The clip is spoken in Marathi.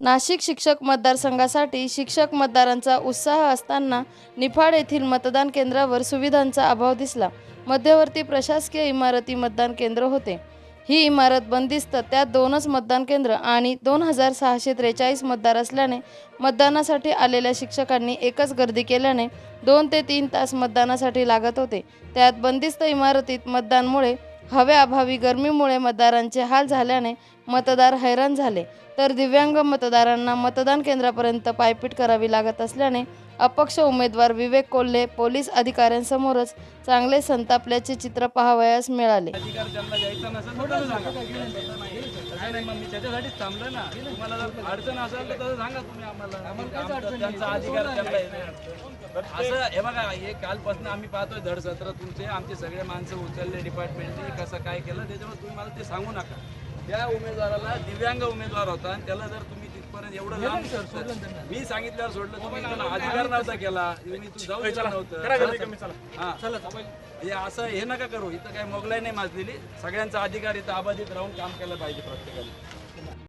नाशिक शिक्षक मतदारसंघासाठी शिक्षक मतदारांचा उत्साह असताना निफाड येथील मतदान केंद्रावर सुविधांचा अभाव दिसला. मध्यवर्ती प्रशासकीय इमारती मतदान केंद्र होते. ही इमारत बंदिस्त त्यात दोनच मतदान केंद्र आणि दोन हजार सहाशे त्रेचाळीस मतदार असल्याने मतदानासाठी आलेल्या शिक्षकांनी एकच गर्दी केल्याने दोन ते तीन तास मतदानासाठी लागत होते. त्यात बंदिस्त इमारतीत मतदानमुळे हवेअभावी गरमीमुळे मतदारांचे हाल झाल्याने मतदार हैराण झाले. तर दिव्यांग मतदारांना मतदान केंद्रापर्यंत पायपीट करावी लागत असल्याने अपक्ष उमेदवार विवेक कोल्हे पोलीस अधिकाऱ्यांसमोरच चांगले संतापल्याचे चित्र पाहावयास मिळाले. अधिकार त्यांना द्यायचा नसेल तर तसं सांगा. नाही नाही, मग मी त्याच्यासाठीच थांबलो ना. तुम्हाला जर अडचण असेल तर तसं सांगा तुम्ही आम्हाला. आमचा- त्यांचा अधिकार त्यांना आहे. पण असं हे बघा हे कालपासून आम्ही पाहतोय धड सत्र तुमचे आमचे सगळे माणसं उचलले डिपार्टमेंटने कसं काय केलं त्याच्यामुळे तुम्ही मला ते सांगू नका. त्या उमेदवाराला दिव्यांग उमेदवार होता आणि त्याला जर तुम्ही तिथपर्यंत एवढं लांब मी सांगितल्यावर सोडलं तुम्ही त्यांना अधिकार नव्हता केला. तुम्ही तू जाऊ नव्हतं. हा. असं हे नका करू. इथं काय मोगलाई नाही माजलेली. सगळ्यांचा अधिकार इथं अबाधित राहून काम केलं पाहिजे प्रत्येकाने.